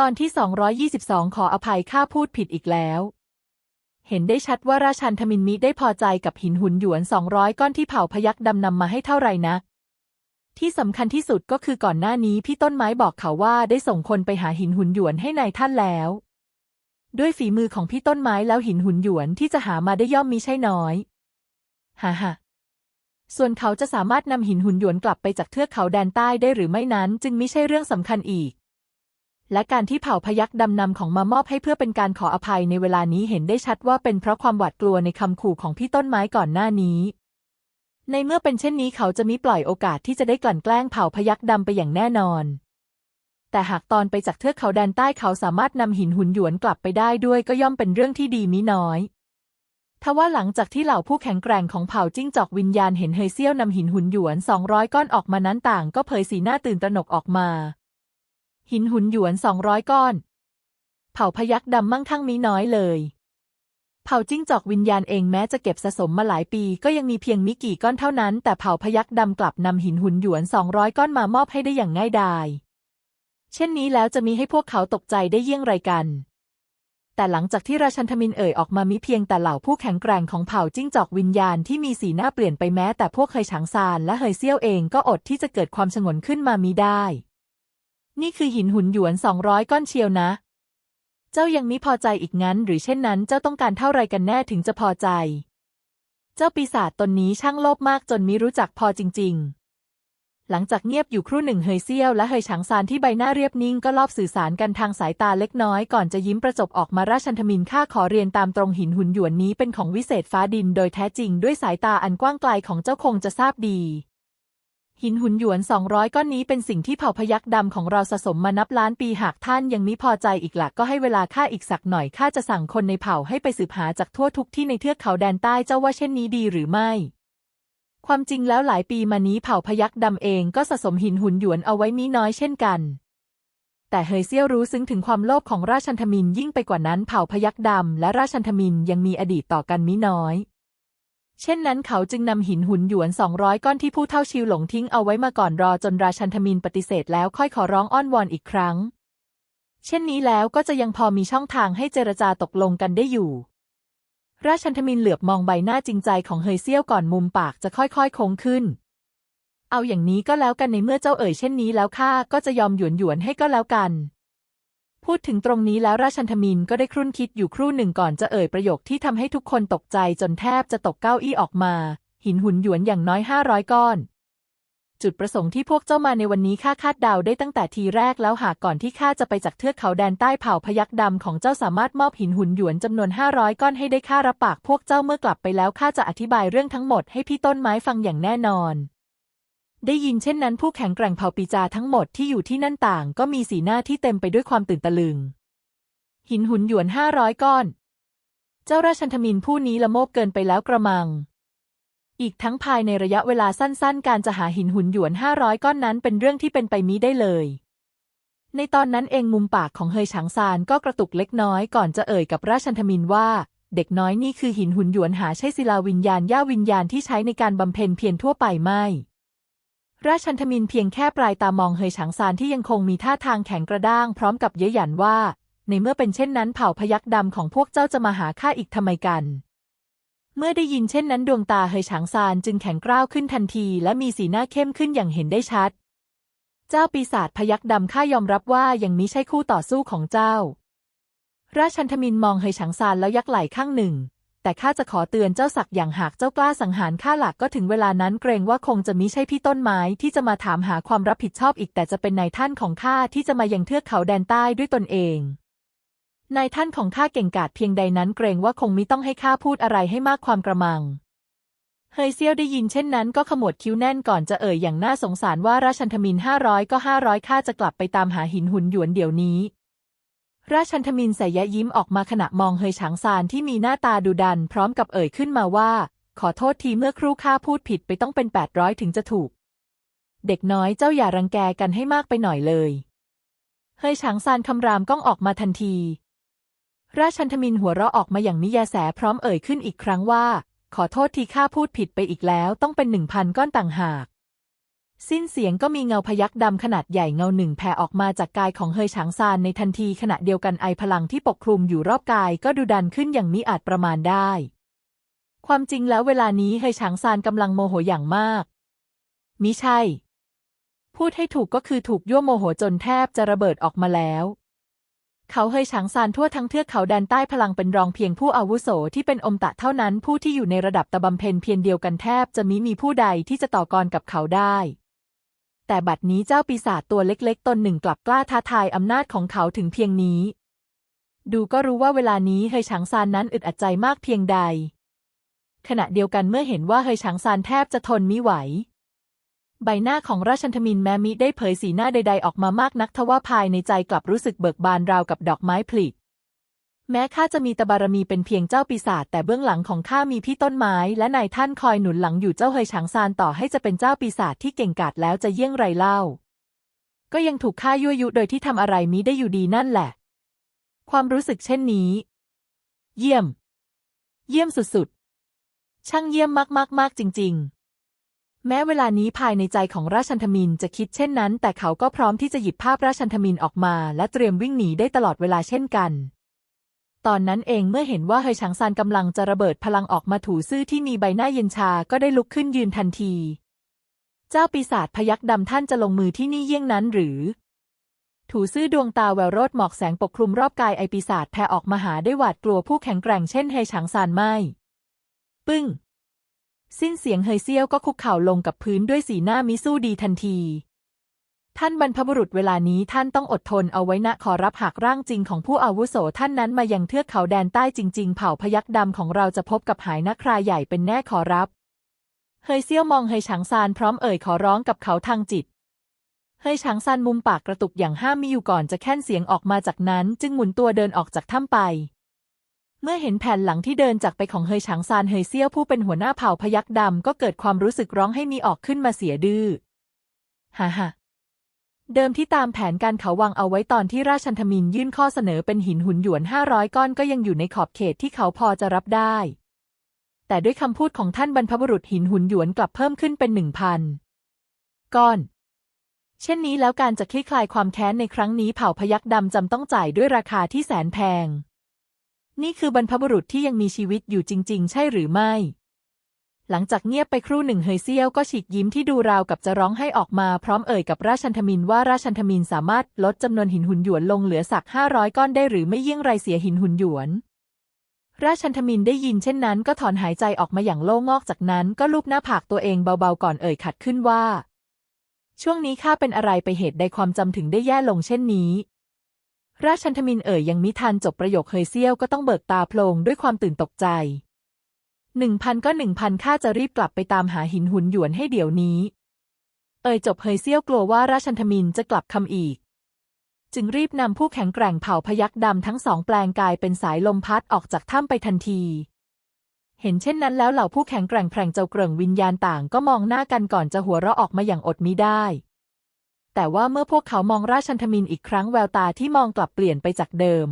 ตอนที่ 222 ขออภัยข้าพูดผิดอีกแล้ว เห็นได้ชัดว่าราชันทมินมิได้พอใจกับหินหุ่นหยวน 200 ก้อนที่เผาพยักดำนำมาให้เท่าไรนะ ที่สำคัญที่สุดก็คือก่อนหน้านี้พี่ต้นไม้บอกเขาว่าได้ส่งคนไปหาหินหุ่นหยวนให้นายท่านแล้ว ด้วยฝีมือของพี่ต้นไม้แล้วหินหุ่นหยวนที่จะหามาได้ย่อมมีใช่น้อยฮ่าฮ่าส่วนเขาจะสามารถนำหินหุ่นหยวนกลับไปจากเทือกเขาแดนใต้ได้หรือไม่นั้น จึงไม่ใช่เรื่องสำคัญอีก และการที่เผ่าพยักดำนำของมามอบให้เพื่อเป็นการขออภัยในเวลานี้เห็นได้ชัดว่าเป็นเพราะความหวาดกลัวในคำขู่ของพี่ต้นไม้ก่อนหน้านี้ ในเมื่อเป็นเช่นนี้เขาจะมิปล่อยโอกาสที่จะได้กลั่นแกล้งเผ่าพยักดำไปอย่างแน่นอน แต่หากตอนไปจากเทือกเขาแดนใต้เขาสามารถนำหินหุนหยวนกลับไปได้ด้วยก็ย่อมเป็นเรื่องที่ดีมิน้อยทว่าหลังจากที่เหล่าผู้แข็งแกร่งของเผ่าจิ้งจอกวิญญาณเห็นเฮยเซี่ยวนำหินหุนหยวนสองร้อยก้อนออกมานั้นต่าง ก็เผยสีหน้าตื่นตระหนกออกมา หินหุ่นหยวนสองร้อยก้อน เผ่าพยักดำมั่งคั่งมีน้อยเลย เผ่าจิ้งจอกวิญญาณเองแม้จะเก็บสะสมมาหลายปี ก็ยังมีเพียงมิกี่ก้อนเท่านั้น แต่เผ่าพยักดำกลับนำหินหุ่นหยวนสองร้อยก้อนมามอบให้ได้อย่างง่ายดาย เช่นนี้แล้วจะมีให้พวกเขาตกใจได้เยี่ยงไรกันแต่หลังจากที่ราชันทมินเอ่ยออกมามิเพียงแต่เหล่าผู้แข็งแกร่งของเผ่าจิ้งจอกวิญญาณที่มีสีหน้าเปลี่ยนไปแม้แต่พวกเคยฉางซานและเฮยเซี่ยวเองก็อดที่จะเกิดความสงนขึ้นมามีได้ นี่คือหินหุ่นหยวนสองร้อยก้อนเชียวนะ เจ้ายังมิพอใจอีกงั้น หรือเช่นนั้น เจ้าต้องการเท่าไรกันแน่ถึงจะพอใจ เจ้าปีศาจตนนี้ช่างโลภมากจนมิรู้จักพอจริง ๆ หลังจากเงียบอยู่ครู่หนึ่งเฮยเซี่ยวและเฮยฉางซานที่ใบหน้าเรียบนิ่งก็ลอบสื่อสารกันทางสายตาเล็กน้อยก่อนจะยิ้มประจบออกมาราชันทมินข้าขอเรียนตามตรงหินหุ่นหยวนนี้เป็นของวิเศษฟ้าดินโดยแท้จริงด้วยสายตาอันกว้างไกลของเจ้าคงจะทราบดี หินหุ่นหยวนสองร้อยก้อนนี้เป็นสิ่งที่เผ่าพยักดำของเราสะสมมานับล้านปีหากท่านยังมิพอใจอีกหลักก็ให้เวลาข้าอีกสักหน่อยข้าจะสั่งคนในเผ่าให้ไปสืบหาจากทั่วทุกที่ในเทือกเขาแดนใต้เจ้าว่าเช่นนี้ดีหรือไม่ ความจริงแล้วหลายปีมานี้เผ่าพยักดำเองก็สะสมหินหุ่นหยวนเอาไว้มีน้อยเช่นกัน แต่เฮยเซี่ยวรู้ซึ้งถึงความโลภของราชันทมินยิ่งไปกว่านั้นเผ่าพยักดำและราชันทมินยังมีอดีตต่อกันมิน้อย เช่นนั้นเขาจึงนำหินหุ่นหยวนสองร้อยก้อนที่ผู้เท่าชิวหลงทิ้งเอาไว้มาก่อนรอจนราชันทมินปฏิเสธแล้วค่อยขอร้องอ้อนวอนอีกครั้ง เช่นนี้แล้วก็จะยังพอมีช่องทางให้เจรจาตกลงกันได้อยู่ ราชันทมินเหลือบมองใบหน้าจริงใจของเฮยเซี่ยวก่อนมุมปากจะค่อยๆโค้งขึ้น เอาอย่างนี้ก็แล้วกันในเมื่อเจ้าเอ่ยเช่นนี้แล้วข้าก็จะยอมหยวนหยวนให้ก็แล้วกัน พูดถึงตรงนี้แล้วราชันทมินก็ได้ครุ่นคิดอยู่ครู่หนึ่งก่อนจะเอ่ยประโยคที่ทำให้ทุกคนตกใจจนแทบจะตกเก้าอี้ออกมา หินหุนหยวนอย่างน้อยห้าร้อยก้อน จุดประสงค์ที่พวกเจ้ามาในวันนี้ข้าคาดเดาได้ตั้งแต่ทีแรกแล้วหากก่อนที่ข้าจะไปจากเทือกเขาแดนใต้เผ่าพยักดำของเจ้าสามารถมอบหินหุนหยวนจำนวนห้าร้อยก้อนให้ได้ข้ารับปากพวกเจ้าเมื่อกลับไปแล้วข้าจะอธิบายเรื่องทั้งหมดให้พี่ต้นไม้ฟังอย่างแน่นอน ได้ยินเช่นนั้นผู้แข็งแกร่งเผ่าปีจาทั้งหมดที่อยู่ที่นั่นต่าง ก็มีสีหน้าที่เต็มไปด้วยความตื่นตะลึง หินหุนหยวนห้าร้อยก้อน เจ้าราชันทมินผู้นี้ละโมบเกินไปแล้วกระมัง อีกทั้งภายในระยะเวลาสั้นๆ การจะหาหินหุนหยวนห้าร้อยก้อนนั้นเป็นเรื่องที่เป็นไปมิได้เลย ในตอนนั้นเองมุมปากของเฮยฉางซานก็กระตุกเล็กน้อยก่อนจะเอ่ยกับราชันทมินว่าเด็กน้อยนี่คือหินหุนหยวนหาใช่ศิลาวิญญาณย่าวิญญาณที่ใช้ในการบำเพ็ญเพียรทั่วไปไม่ ราชันทมินเพียงแค่ปลายตามองเฮยฉางซานที่ยังคงมีท่าทางแข็งกระด้างพร้อมกับเย้ยหยันว่า ในเมื่อเป็นเช่นนั้นเผ่าพยักดำของพวกเจ้าจะมาหาข้าอีกทำไมกัน เมื่อได้ยินเช่นนั้นดวงตาเฮยฉางซานจึงแข็งกร้าวขึ้นทันทีและมีสีหน้าเข้มขึ้นอย่างเห็นได้ชัด เจ้าปีศาจพยักดำข้ายอมรับว่ายังมิใช่คู่ต่อสู้ของเจ้า ราชันทมินมองเฮยฉางซานแล้วยักไหล่ข้างหนึ่ง แต่ข้าจะขอเตือนเจ้าสักอย่างหากเจ้ากล้าสังหารข้าหลักก็ถึงเวลานั้นเกรงว่าคงจะมิใช่พี่ต้นไม้ที่จะมาถามหาความรับผิดชอบอีกแต่จะเป็นนายท่านของข้าที่จะมายังเทือกเขาแดนใต้ด้วยตนเองนายท่านของข้าเก่งกาจเพียงใดนั้นเกรงว่าคงมิต้องให้ข้าพูดอะไรให้มากความกระมังเฮยเซียวได้ยินเช่นนั้นก็ขมวดคิ้วแน่นก่อนจะเอ่ยอย่างน่าสงสารว่าราชันทมินห้าร้อยก็ห้าร้อยข้าจะกลับไปตามหาหินหุนหยวนเดี๋ยวนี้ ราชันทมินใส่ยะยิ้มออกมาขณะมองเฮยฉางซานที่มีหน้าตาดุดัน พร้อมกับเอ่ยขึ้นมาว่า ขอโทษทีเมื่อครู่ข้าพูดผิดไปต้องเป็นแปดร้อยถึงจะถูก เด็กน้อยเจ้าอย่ารังแกกันให้มากไปหน่อยเลย เฮยฉางซานคำรามก้องออกมาทันที ราชันทมินหัวเราะออกมาอย่างนิยาแสพร้อมเอ่ยขึ้นอีกครั้งว่า ขอโทษทีข้าพูดผิดไปอีกแล้ว ต้องเป็นหนึ่งพันก้อนต่างหาก สิ้นเสียงก็มีเงาพยักดำขนาดใหญ่เงาหนึ่งแผ่ออกมาจากกายของเฮยฉางซานในทันทีขณะเดียวกันไอพลังที่ปกคลุมอยู่รอบกายก็ดูดันขึ้นอย่างมิอาจประมาณได้ ความจริงแล้วเวลานี้เฮยฉางซานกำลังโมโหอย่างมาก มิใช่ พูดให้ถูกก็คือถูกยั่วโมโหจนแทบจะระเบิดออกมาแล้ว เขาเฮยฉางซานทั่วทั้งเทือกเขาแดนใต้พลังเป็นรองเพียงผู้อาวุโสที่เป็นอมตะเท่านั้นผู้ที่อยู่ในระดับตะบำเพ็ญเพียงเดียวกันแทบจะมิมีผู้ใดที่จะต่อกรกับเขาได้ แต่บัดนี้เจ้าปีศาจตัวเล็กๆ ตนหนึ่งกลับกล้าท้าทายอำนาจของเขาถึงเพียงนี้ ดูก็รู้ว่าเวลานี้เฮยฉางซานนั้นอึดอัดใจมากเพียงใด ขณะเดียวกันเมื่อเห็นว่าเฮยฉางซานแทบจะทนมิไหว ใบหน้าของราชันทมินแม้มิได้เผยสีหน้าใด ๆ ออกมามากนักทว่าภายในใจกลับรู้สึกเบิกบานราวกับดอกไม้ผลิ แม้ข้าจะมีตบารมีเป็นเพียงเจ้าปีศาจแต่เบื้องหลังของข้ามีพี่ต้นไม้และนายท่านคอยหนุนหลังอยู่เจ้าเฮยฉางซานต่อให้จะเป็นเจ้าปีศาจที่เก่งกาจแล้วจะเยี่ยงไรเล่า ก็ยังถูกฆ่ายั่วยุโดยที่ทำอะไรมิได้อยู่ดีนั่นแหละ ความรู้สึกเช่นนี้ เยี่ยม เยี่ยมสุดๆ ช่างเยี่ยมมากๆๆจริง ๆแม้เวลานี้ภายในใจของราชันทมินจะคิดเช่นนั้น แต่เขาก็พร้อมที่จะหยิบภาพราชันทมินออกมา และเตรียมวิ่งหนีได้ตลอดเวลาเช่นกัน ตอนนั้นเองเมื่อเห็นว่าเฮยฉางซานกำลังจะระเบิดพลังออกมาถูซื่อที่มีใบหน้าเย็นชาก็ได้ลุกขึ้นยืนทันที เจ้าปีศาจพยักดำท่านจะลงมือที่นี่เยี่ยงนั้นหรือ ถูซื่อดวงตาแววโรดหมอกแสงปกคลุมรอบกายไอปีศาจแผ่ออกมาหาได้หวาดกลัวผู้แข็งแกร่งเช่นเฮยฉางซานไม่ปึ้ง สิ้นเสียงเฮยเซี่ยวก็คุกเข่าลงกับพื้นด้วยสีหน้ามิสู้ดีทันที ท่านบรรพบุรุษเวลานี้ท่านต้องอดทนเอาไว้นะขอรับหากร่างจริงของผู้อาวุโสท่านนั้นมายังเทือกเขาแดนใต้จริง ๆ เผ่าพยักดำของเราจะพบกับหายนักคราใหญ่เป็นแน่ขอรับ เฮยเซี่ยวมองเฮยฉางซานพร้อมเอ่ยขอร้องกับเขาทางจิต เฮยฉางซานมุมปากกระตุกอย่างห้ามมีอยู่ก่อนจะแค่นเสียงออกมาจากนั้น จึงหมุนตัวเดินออกจากถ้ำไป เมื่อเห็นแผ่นหลังที่เดินจากไปของเฮยฉางซานเฮยเซี่ยวผู้เป็นหัวหน้าเผ่าพยักดำก็เกิดความรู้สึกร้องให้มีออกขึ้นมาเสียดื้อฮ่าฮ่า เดิมที่ตามแผนการเขาวางเอาไว้ตอนที่ราชันทมินยื่นข้อเสนอเป็นหินหุ่นหยวนห้าร้อยก้อนก็ยังอยู่ในขอบเขตที่เขาพอจะรับได้ แต่ด้วยคำพูดของท่านบรรพบุรุษหินหุ่นหยวนกลับเพิ่มขึ้นเป็นหนึ่งพันก้อน เช่นนี้แล้วการจะคลี่คลายความแค้นในครั้งนี้เผ่าพยักดำจำต้องจ่ายด้วยราคาที่แสนแพง นี่คือบรรพบุรุษที่ยังมีชีวิตอยู่จริง ๆ ใช่หรือไม่ หลังจากเงียบไปครู่หนึ่งเฮยเซียวก็ฉีกยิ้มที่ดูราวกับจะร้องให้ออกมาพร้อมเอ่ยกับราชันทมินว่าราชันทมินสามารถลดจำนวนหินหุ่นหยวนลงเหลือสักห้าร้อยก้อนได้หรือไม่ยี่งไรเสียหินหุ่นหยวน ราชันทมินได้ยินเช่นนั้นก็ถอนหายใจออกมาอย่างโล่งอกจากนั้นก็ลูบหน้าผากตัวเองเบาๆก่อนเอ่ยขัดขึ้นว่า ช่วงนี้ข้าเป็นอะไรไปเหตุใดความจำถึงได้แย่ลงเช่นนี้ราชันทมินเอ่ยยังมิทันจบประโยคเฮยเซี่ยวก็ต้องเบิกตาโพลงด้วยความตื่นตกใจ หนึ่งพันก็หนึ่งพันข้าจะรีบกลับไปตามหาหินหุนหยวนให้เดี๋ยวนี้ เอ่ยจบเฮยเซี่ยวกลัวว่าราชันทมินจะกลับคำอีก จึงรีบนำผู้แข็งแกร่งเผ่าพยักดำทั้งสองแปลงกายเป็นสายลมพัดออกจากถ้ำไปทันที เห็นเช่นนั้นแล้วเหล่าผู้แข็งแกร่งแผลงเจ้าเกริ่งวิญญาณต่างก็มองหน้ากันก่อนจะหัวเราะออกมาอย่างอดมิได้ แต่ว่าเมื่อพวกเขามองราชันทมินอีกครั้งแววตาที่มองกลับเปลี่ยนไปจากเดิม